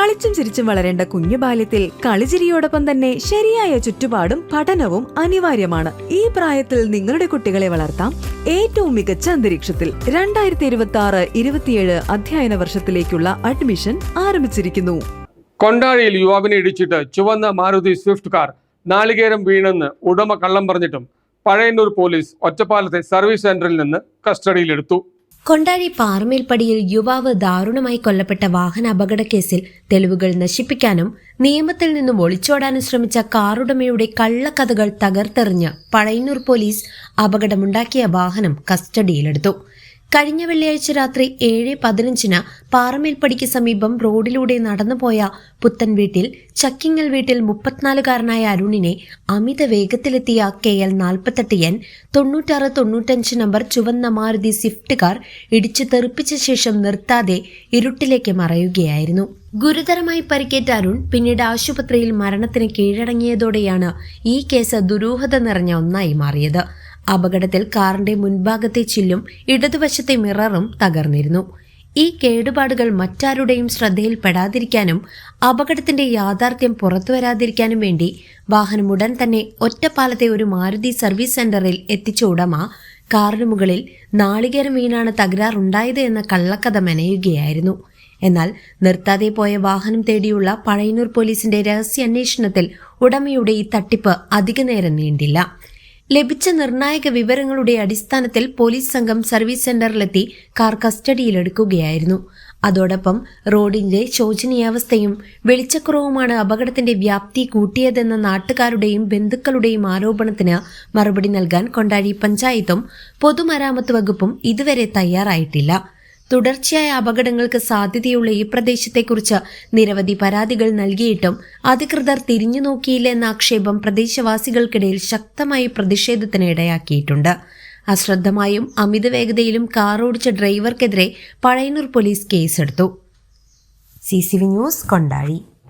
കളിച്ചും ചിരിച്ചും വളരേണ്ട കുഞ്ഞു ബാല്യത്തിൽ കളിചിരിയോടൊപ്പം തന്നെ ശരിയായ ചുറ്റുപാടും പഠനവും അനിവാര്യമാണ്. ഈ പ്രായത്തിൽ നിങ്ങളുടെ കുട്ടികളെ വളർത്താം ഏറ്റവും മികച്ച അന്തരീക്ഷത്തിൽ. രണ്ടായിരത്തി ഇരുപത്തി ആറ് ഇരുപത്തിയേഴ് അധ്യയന വർഷത്തിലേക്കുള്ള അഡ്മിഷൻ ആരംഭിച്ചിരിക്കുന്നു. കൊണ്ടാഴിയിൽ യുവാവിനെ ഇടിച്ചിട്ട് ചുവന്ന മാരുതി സ്വിഫ്റ്റ് കാർ നാളികേരം വീണെന്ന് ഉടമ കള്ളം പറഞ്ഞിട്ടും പഴയന്നൂർ പോലീസ് ഒറ്റപ്പാലത്തെ സർവീസ് സെന്ററിൽ നിന്ന് കസ്റ്റഡിയിലെടുത്തു. കൊണ്ടാഴി പാറമേൽപ്പടിയിൽ യുവാവ് ദാരുണമായി കൊല്ലപ്പെട്ട വാഹന അപകട കേസിൽ തെളിവുകൾ നശിപ്പിക്കാനും നിയമത്തിൽ നിന്നും ഒളിച്ചോടാനും ശ്രമിച്ച കാറുടമയുടെ കള്ളക്കഥകൾ തകർത്തെറിഞ്ഞ് പഴയന്നൂർ പോലീസ് അപകടമുണ്ടാക്കിയ വാഹനം കസ്റ്റഡിയിലെടുത്തു. കഴിഞ്ഞ വെള്ളിയാഴ്ച രാത്രി ഏഴ് പതിനഞ്ചിന് പാറമേൽപ്പടിക്ക് സമീപം റോഡിലൂടെ നടന്നുപോയ പുത്തൻ വീട്ടിൽ ചക്കിങ്ങൽ വീട്ടിൽ മുപ്പത്തിനാലുകാരനായ അരുണിനെ അമിത വേഗത്തിലെത്തിയ കെ എൽ നാൽപ്പത്തെട്ട് എൻ തൊണ്ണൂറ്റാറ് തൊണ്ണൂറ്റഞ്ച് നമ്പർ ചുവന്ന മാരുതി സ്വിഫ്റ്റ് കാർ ഇടിച്ചു തെറിപ്പിച്ച ശേഷം നിർത്താതെ ഇരുട്ടിലേക്ക് മറയുകയായിരുന്നു. ഗുരുതരമായി പരിക്കേറ്റ അരുൺ പിന്നീട് ആശുപത്രിയിൽ മരണത്തിന് കീഴടങ്ങിയതോടെയാണ് ഈ കേസ് ദുരൂഹത നിറഞ്ഞ ഒന്നായി മാറിയത്. അപകടത്തിൽ കാറിന്റെ മുൻഭാഗത്തെ ചില്ലും ഇടതുവശത്തെ മിററും തകർന്നിരുന്നു. ഈ കേടുപാടുകൾ മറ്റാരുടെയും ശ്രദ്ധയിൽപ്പെടാതിരിക്കാനും അപകടത്തിന്റെ യാഥാർത്ഥ്യം പുറത്തുവരാതിരിക്കാനും വേണ്ടി വാഹനം ഉടൻ തന്നെ ഒറ്റപ്പാലത്തെ ഒരു മാരുതി സർവീസ് സെന്ററിൽ എത്തിച്ച ഉടമ കാറിന് മുകളിൽ നാളികേരം വീണാണ് തകരാറുണ്ടായത് എന്ന കള്ളക്കഥ മെനയുകയായിരുന്നു. എന്നാൽ നിർത്താതെ പോയ വാഹനം തേടിയുള്ള പഴയന്നൂർ പോലീസിന്റെ രഹസ്യാന്വേഷണത്തിൽ ഉടമയുടെ ഈ തട്ടിപ്പ് അധികനേരം നീണ്ടില്ല. ലഭിച്ച നിർണായക വിവരങ്ങളുടെ അടിസ്ഥാനത്തിൽ പോലീസ് സംഘം സർവീസ് സെന്ററിലെത്തി കാർ കസ്റ്റഡിയിലെടുക്കുകയായിരുന്നു. അതോടൊപ്പം റോഡിന്റെ ശോചനീയാവസ്ഥയും വെളിച്ചക്കുറവുമാണ് അപകടത്തിന്റെ വ്യാപ്തി കൂട്ടിയതെന്ന നാട്ടുകാരുടെയും ബന്ധുക്കളുടെയും ആരോപണത്തിന് മറുപടി നൽകാൻ കൊണ്ടാഴി പഞ്ചായത്തും പൊതുമരാമത്ത് വകുപ്പും ഇതുവരെ തയ്യാറായിട്ടില്ല. തുടർച്ചയായ അപകടങ്ങൾക്ക് സാധ്യതയുള്ള ഈ പ്രദേശത്തെക്കുറിച്ച് നിരവധി പരാതികൾ നൽകിയിട്ടും അധികൃതർ തിരിഞ്ഞു നോക്കിയില്ല എന്ന ആക്ഷേപം പ്രദേശവാസികൾക്കിടയിൽ ശക്തമായി പ്രതിഷേധത്തിന് ഇടയാക്കിയിട്ടുണ്ട്. അശ്രദ്ധമായും അമിത വേഗതയിലും കാർ ഓടിച്ച ഡ്രൈവർക്കെതിരെ പഴയന്നൂർ പോലീസ് കേസെടുത്തു. C C V news Kondazhy.